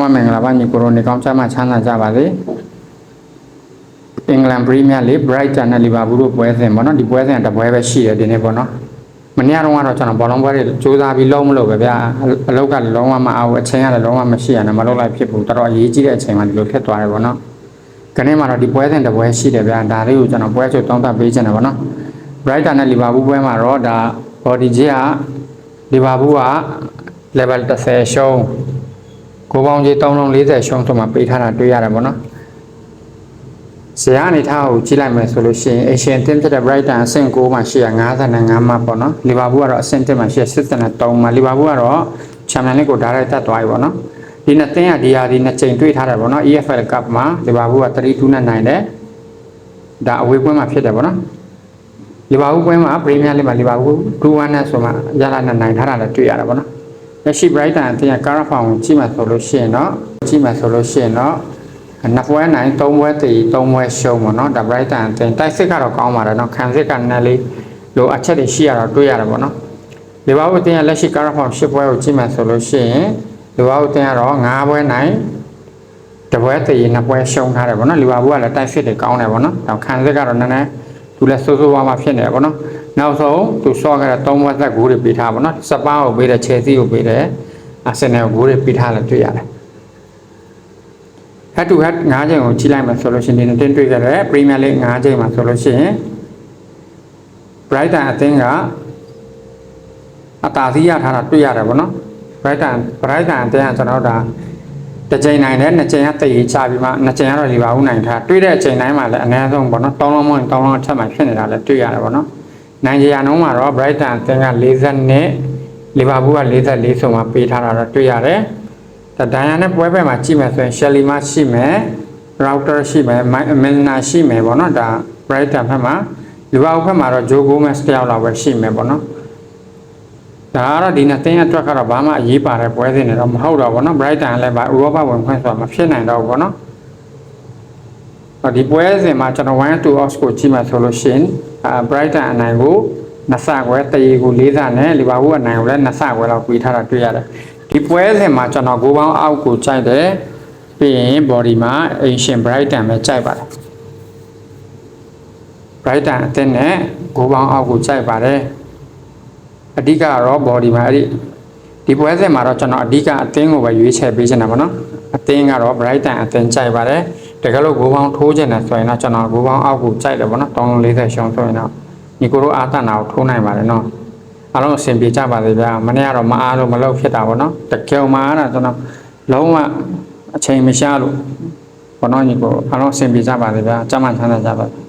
မမင်္ဂလာပါညီကိုရိုနေကောင်းချမ်းမချမ်းသာကြပါစေအင်္ဂလန်ပရီးမီးယားလိ Brighton နဲ့ Liverpool တို့ပွဲစဉ်ပေါ့နော်ဒီပွဲစဉ်ကတစ်ပွဲပဲရှိတယ်ဒီနေ့ပေါ့နော်မနေ့ကတော့ကတော့ကျွန်တော်ဘောလုံးပွဲတွေစူးစမ်းပြီးလုံးမလို့ပဲဗျာအလုပ်ကလည်းလုံးဝမအောင်အချိန်ကလည်းလုံးဝမရှိရနဲ့မလုပ်လိုက်ဖြစ်ဘူးတော်တော်အရေးကြီးတဲ့အချိန်မှဒီလိုဖြစ်သွားတယ်ပေါ့နော်ခဏမှတော့ဒီပွဲစဉ်တစ်ပွဲရှိတယ်ဗျာဒါလေးကိုကျွန်တော်ပွဲချုပ်တောင်းတပေးချင်တယ်ပေါ့နော် Brighton နဲ့ Liverpool ပွဲမှာတော့ဒါ body ကြီးက Liverpool က level 30ရှုံး ကိုပေါင်းကြီး340ရှုံးဆိုမှပေးထားတာတွေ့ရတယ်ပေါ့နော်ဇာတ်အနေထားကိုကြည့်လိုက်မယ်ဆိုလို့ရှိရင် Asian team ဖြစ်တဲ့ Brighton အဆင့်9မှာရှိရ55မှတ်ပေါ့နော် Liverpool ကတော့အဆင့်1မှာရှိရ83မှ Liverpool ကတော့ Champions League ကိုဒါရိုက်တက်သွားပြီပေါ့နော်ဒီနှစ်သင်းကဒီဟာဒီနှစ်ချိန်တွေ့ထားတယ်ပေါ့နော် EFL Cup မှာ Liverpool က3-2နဲ့နိုင်တယ်ဒါအဝေးပွဲမှာဖြစ်တယ်ပေါ့နော်လီဗာပူးပွဲမှာပရီးမီးယားလိမှာလီဗာပူး2-1နဲ့ဆိုမှရလာနဲ့နိုင်ထားတာလည်းတွေ့ရတယ်ပေါ့နော် လက်ရှိ Brighton အသင်းကကာရာဖောင်ကိုကြည့်မှဆိုလို့ရှိရင်တော့ကြည့်မှဆိုလို့ရှိရင်တော့နှစ်ပွဲနိုင်သုံးပွဲတည်သုံးပွဲရှုံးပေါ့နော်ဒါ Brighton အသင်းတိုက်စစ်ကတော့ကောင်းပါတယ်နော်ခံစစ်ကနည်းလေးလိုအချက်တွေရှိရတော့တွေ့ရတယ်ပေါ့နော်လီဗာပူးအသင်းကလက်ရှိကာရာဖောင်10ပွဲကိုကြည့်မှဆိုလို့ရှိရင်လီဗာပူးအသင်းကတော့9ပွဲနိုင်တပွဲတည်နှစ်ပွဲရှုံးထားတယ်ပေါ့နော်လီဗာပူးကလည်းတိုက်စစ်တွေကောင်းတယ်ပေါ့နော်ဒါခံစစ်ကတော့နည်းနည်း သူလည်းစိုးစိုးဝါးဝါဖြစ်နေတယ်ပေါ့နော်နောက်ဆုံးသူဆော့ခဲ့တဲ့၃ဘွက်သက်ဂိုးတွေပေးထားပါတော့စပါးကိုပေးတယ်ချယ်ဆီကိုပေးတယ်အာဆင်နယ်ကိုဂိုးတွေပေးထားလည်းတွေ့ရတယ် head to head ၅ချိန်ကိုကြည့်လိုက်မှဆိုလို့ရှိရင်ဒီနေ့တင်တွေ့ခဲ့တဲ့ Premier League ၅ချိန်မှာဆိုလို့ရှိရင် Brighton အသင်းကအတားစီးရထားတာတွေ့ရတယ်ဗောနော် Brighton Brighton အသင်းကကျွန်တော်တို့ဒါ တစ်ချိန်နိုင်တယ်နှစ်ချိန်ကတည်ချပြီးမှနှစ်ချိန်ကတော့လီဗာပူးနိုင်ထားတွေ့တဲ့အချိန်တိုင်းမှာလည်းအနည်းဆုံးဗောနော်တောင်းလုံးမဟုတ်တောင်းလုံးအထက်မှာဖြစ်နေတာလည်းတွေ့ရတယ်ဗောနော်နိုင်ဂျီယာနှုန်းမှာတော့ Brighton အသင်းက40နဲ့လီဗာပူးက44ဆိုမှပေးထားတာတော့တွေ့ရတယ်ဒါဒိုင်ယာနဲ့ပွဲပဲမှာကြည့်မယ်ဆိုရင် Shelly မှာရှိမယ် router ရှိမယ် Milner ရှိမယ်ဗောနော်ဒါ Brighton ဘက်မှာလီဗာပူးဘက်မှာတော့ Joe Gomez တယောက်လောက်ပဲရှိမယ်ဗောနော် ဒါကတော့ဒီနှစ်သင်းအတွက်ကတော့ဘာမှအရေးပါတဲ့ပွဲစဉ်တွေတော့မဟုတ်တော့ဘူးเนาะ Brighton လည်းဗာဥရောပဝင်ခွင့်ဆိုတာမဖြစ်နိုင်တော့ဘူးเนาะအော်ဒီပွဲစဉ်မှာကျွန်တော်1 2 odds ကိုကြည့်မှဆိုလို့ရှိရင်အာ Brighton အနိုင်ကိုနှစ်ဆခွဲတရေကို၄ဆနဲ့လီဗာပူးအနိုင်ကိုလည်းနှစ်ဆခွဲလောက်ပြီးထားတာတွေ့ရတယ်ဒီပွဲစဉ်မှာကျွန်တော်ကိုပေါင်းအောက်ကိုကြိုက်တယ်ပြီးရင် body မှာ Asian Brighton ပဲကြိုက်ပါတယ် Brighton အသင်းနဲ့ကိုပေါင်းအောက်ကိုကြိုက်ပါတယ် အဓိကကတော့ body မှာအဲ့ဒီဒီပွဲစဉ်မှာတော့ကျွန်တော်အဓိကအသင်းကိုပဲရွေးချယ်ပေးချင်တာပေါ့နော်အသင်းကတော့ Brighton အသင်းကြိုက်ပါတယ်တကယ်လို့ဂိုးပေါင်းထိုးချင်တယ်ဆိုရင်တော့ကျွန်တော်ဂိုးပေါင်းအောက်ကိုကြိုက်တယ်ပေါ့နော်340ရှုံးဆိုရင်တော့ညီကိုတို့အာသနာကိုထိုးနိုင်ပါတယ်နော်အားလုံးအဆင်ပြေကြပါစေဗျာမနေ့ကတော့မအားလို့မလုပ်ဖြစ်တာပေါ့နော်တကယ်မှအားတာကျွန်တော်လုံးဝအချိန်မရှားလို့ဘောနော်ညီကိုအားလုံးအဆင်ပြေကြပါစေဗျာကြမ်းမှချမ်းသာကြပါစေ